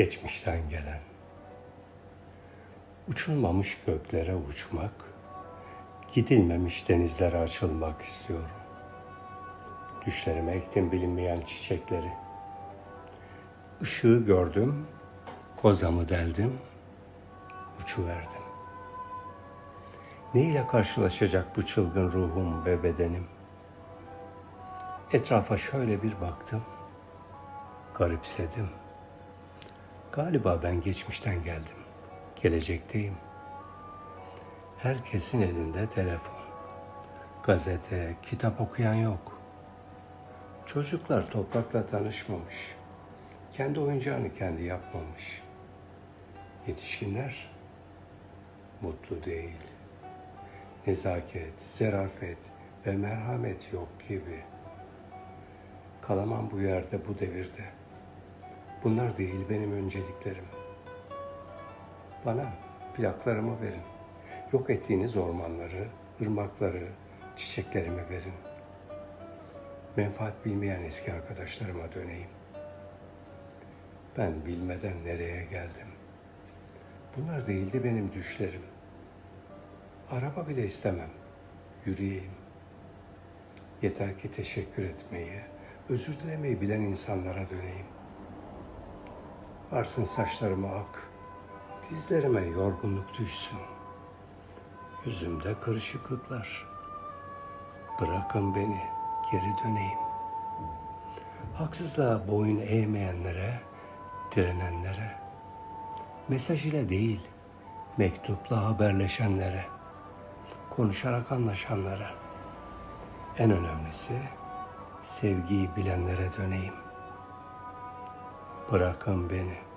geçmişten gelen. Uçulmamış göklere uçmak, gidilmemiş denizlere açılmak istiyorum. Düşlerime ektim bilinmeyen çiçekleri. Işığı gördüm, kozamı deldim, uçuverdim. Ne ile karşılaşacak bu çılgın ruhum ve bedenim? Etrafa şöyle bir baktım, garipsedim. Galiba ben geçmişten geldim, gelecekteyim. Herkesin elinde telefon, gazete, kitap okuyan yok. Çocuklar toprakla tanışmamış, kendi oyuncağını kendi yapmamış. Yetişkinler mutlu değil. Nezaket, zerafet ve merhamet yok gibi. Kalamam bu yerde, bu devirde. Bunlar değil benim önceliklerim. Bana plaklarımı verin. Yok ettiğiniz ormanları, ırmakları, çiçeklerimi verin. Menfaat bilmeyen eski arkadaşlarıma döneyim. Ben bilmeden nereye geldim? Bunlar değildi benim düşlerim. Araba bile istemem. Yürüyeyim. Yeter ki teşekkür etmeyi, özür dilemeyi bilen insanlara döneyim. Varsın saçlarıma ak, dizlerime yorgunluk düşsün. Yüzümde kırışıklıklar. Bırakın beni, geri döneyim. Haksızlığa boyun eğmeyenlere, direnenlere, mesaj ile değil, mektupla haberleşenlere, konuşarak anlaşanlara, en önemlisi sevgiyi bilenlere döneyim. Bırakın beni.